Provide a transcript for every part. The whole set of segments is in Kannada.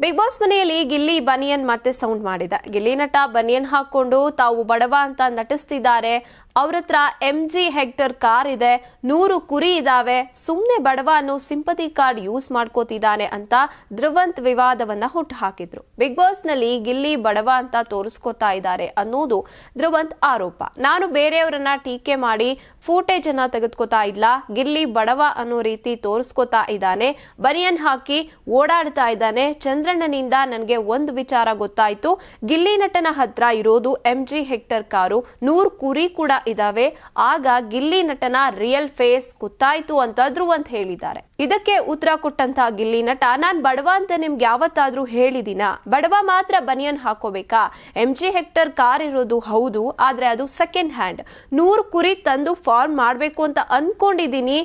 ಬಿಗ್ ಬಾಸ್ ಮನೆಯಲ್ಲಿ ಗಿಲ್ಲಿ, ಬನಿಯನ್ ಮತ್ತೆ ಸೌಂಡ್ ಮಾಡಿದ. ಗಿಲ್ಲಿ ನಟ ಬನಿಯನ್ ಹಾಕೊಂಡು ತಾವು ಬಡವ ಅಂತ ನಟಿಸ್ತಿದ್ದಾರೆ. ಅವ್ರ ಹತ್ರ ಎಂ ಜಿ ಹೆಕ್ಟರ್ ಕಾರ್ ಇದೆ, ನೂರು ಕುರಿ ಇದಾವೆ ಸುಮ್ಮನೆ ಬಡವ ಅನ್ನೋ ಸಿಂಪತಿ ಕಾರ್ಡ್ ಯೂಸ್ ಮಾಡ್ಕೋತಿದ್ದಾನೆ ಅಂತ ಧ್ರುವಂತ್ ವಿವಾದವನ್ನ ಹುಟ್ಟುಹಾಕಿದ್ರು. ಬಿಗ್ ಬಾಸ್ನಲ್ಲಿ ಗಿಲ್ಲಿ, ಬಡವ ಅಂತ ತೋರಿಸ್ಕೊತಾ ಇದ್ದಾರೆ ಅನ್ನೋದು ಧ್ರುವಂತ್ ಆರೋಪ. ನಾನು ಬೇರೆಯವರನ್ನ ಟೀಕೆ ಮಾಡಿ ಫೂಟೇಜ್ ಅನ್ನ ತೆಗೆದುಕೊತಾ ಇಲ್ಲ, ಗಿಲ್ಲಿ, ಬಡವ ಅನ್ನೋ ರೀತಿ ತೋರಿಸ್ಕೊತಾ ಇದ್ದಾನೆ, ಬನಿಯನ್ ಹಾಕಿ ಓಡಾಡ್ತಾ ಇದ್ದಾನೆ, ಚಂದ್ರಣ್ಣನಿಂದ ನನಗೆ ಒಂದು ವಿಚಾರ ಗೊತ್ತಾಯ್ತು, ಗಿಲ್ಲಿ ನಟನ ಹತ್ರ ಇರೋದು ಎಂ ಜಿ ಹೆಕ್ಟರ್ ಕಾರು ನೂರು ಕುರಿ ಕೂಡ ಇದಾವೆ. ಆಗ ಗಿಲ್ಲಿ ನಟನ ರಿಯಲ್ ಫೇಸ್ ಗೊತ್ತಾಯ್ತು ಅಂತ ಧ್ರುವಂತ್ ಹೇಳಿದ್ದಾರೆ. ಇದಕ್ಕೆ ಉತ್ತರ ಕೊಟ್ಟಂತ ಗಿಲ್ಲಿ ನಟ, ನಾನ್ ಬಡವ ಅಂತ ನಿಮ್ಗೆ ಯಾವತ್ತಾದ್ರೂ ಹೇಳಿದಿನ? ಬಡವ ಮಾತ್ರ ಬನಿಯನ್ ಹಾಕೋಬೇಕಾ? ಎಂ ಜಿ ಹೆಕ್ಟರ್ ಕಾರ್ ಇರೋದು ಹೌದು, ಆದ್ರೆ ಅದು ಸೆಕೆಂಡ್ ಹ್ಯಾಂಡ್ ನೂರು ಕುರಿ ತಂದು ಫಾರ್ಮ್ ಮಾಡ್ಬೇಕು ಅಂತ ಅನ್ಕೊಂಡಿದೀನಿ,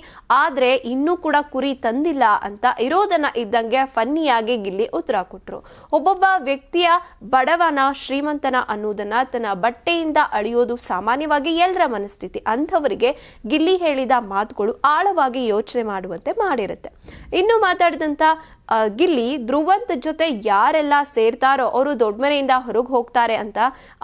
ಆದ್ರೆ ಇನ್ನೂ ಕೂಡ ಕುರಿ ತಂದಿಲ್ಲ ಅಂತ ಇರೋದನ್ನ ಇದ್ದಂಗೆ ಫನ್ನಿಯಾಗಿ ಗಿಲ್ಲಿ ಉತ್ತರ ಕೊಟ್ರು. ಒಬ್ಬೊಬ್ಬ ವ್ಯಕ್ತಿಯ ಬಡವನ ಶ್ರೀಮಂತನ ಅನ್ನೋದನ್ನ ತನ್ನ ಬಟ್ಟೆಯಿಂದ ಅಳಿಯೋದು ಸಾಮಾನ್ಯವಾಗಿ ಎಲ್ಲರ ಮನಸ್ಥಿತಿ, ಅಂಥವರಿಗೆ ಗಿಲ್ಲಿ ಹೇಳಿದ ಮಾತುಗಳು ಆಳವಾಗಿ ಯೋಚನೆ ಮಾಡುವಂತೆ ಮಾಡಿರುತ್ತೆ. ಇನ್ನು ಮಾತಾಡಿದಂಥ ಗಿಲ್ಲಿ ಧ್ರುವಂತ್ ಜೊತೆ ಯಾರೆಲ್ಲ ಸೇರ್ತಾರೋ ಅವರು ದೊಡ್ಡ ಮನೆಯಿಂದ ಹೊರಗೆ ಹೋಗ್ತಾರೆ ಅಂತ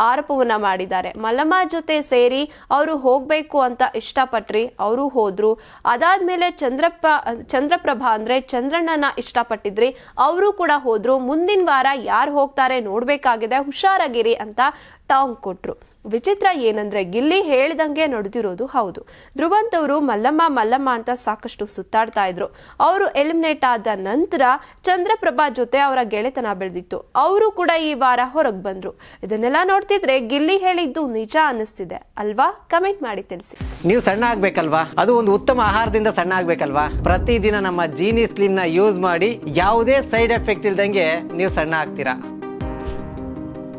ಆರೋಪವನ್ನ ಮಾಡಿದ್ದಾರೆ. ಮಲಮ ಜೊತೆ ಸೇರಿ ಅವರು ಹೋಗಬೇಕು ಅಂತ ಇಷ್ಟಪಟ್ರಿ, ಅವರು ಹೋದ್ರು. ಅದಾದ್ಮೇಲೆ ಚಂದ್ರಪ್ಪ, ಚಂದ್ರಪ್ರಭಾ ಅಂದ್ರೆ ಚಂದ್ರಣ್ಣನ ಇಷ್ಟಪಟ್ಟಿದ್ರಿ, ಅವರು ಕೂಡ ಹೋದ್ರು. ಮುಂದಿನ ವಾರ ಯಾರು ಹೋಗ್ತಾರೆ ನೋಡ್ಬೇಕಾಗಿದೆ, ಹುಷಾರಾಗಿರಿ ಅಂತ ಟಾಂಗ್ ಕೊಟ್ರು. ವಿಚಿತ್ರ ಏನಂದ್ರೆ ಗಿಲ್ಲಿ ಹೇಳಿದಂಗೆ ನಡೆದಿರೋದು ಹೌದು. ಧ್ರುವಂತ್ ಅವರು ಮಲ್ಲಮ್ಮ ಮಲ್ಲಮ್ಮ ಅಂತ ಸಾಕಷ್ಟು ಸುತ್ತಾಡ್ತಾ ಇದ್ರು. ಅವರು ಎಲಿಮಿನೇಟ್ ಆದ ನಂತರ ಚಂದ್ರಪ್ರಭಾ ಜೊತೆ ಅವರ ಗೆಳೆತನ ಬೆಳೆದಿತ್ತು. ಅವರು ಕೂಡ ಈ ವಾರ ಹೊರಗೆ ಬಂದ್ರು. ಇದನ್ನೆಲ್ಲ ನೋಡ್ತಿದ್ರೆ ಗಿಲ್ಲಿ ಹೇಳಿದ್ದು ನಿಜ ಅನ್ನಿಸ್ತಿದೆ. ಅಲ್ವಾ? ಕಮೆಂಟ್ ಮಾಡಿ ತಿಳಿಸಿ. ನೀವು ಸಣ್ಣ ಆಗ್ಬೇಕಲ್ವಾ? ಅದು ಒಂದು ಉತ್ತಮ ಆಹಾರದಿಂದ ಸಣ್ಣ ಆಗ್ಬೇಕಲ್ವಾ? ಪ್ರತಿದಿನ ನಮ್ಮ ಜೀನಿ ಸ್ಲಿಮ್ನ ಯೂಸ್ ಮಾಡಿ ಯಾವುದೇ ಸೈಡ್ ಎಫೆಕ್ಟ್ ಇಲ್ದಂಗೆ ನೀವು ಸಣ್ಣ ಆಗ್ತೀರಾ?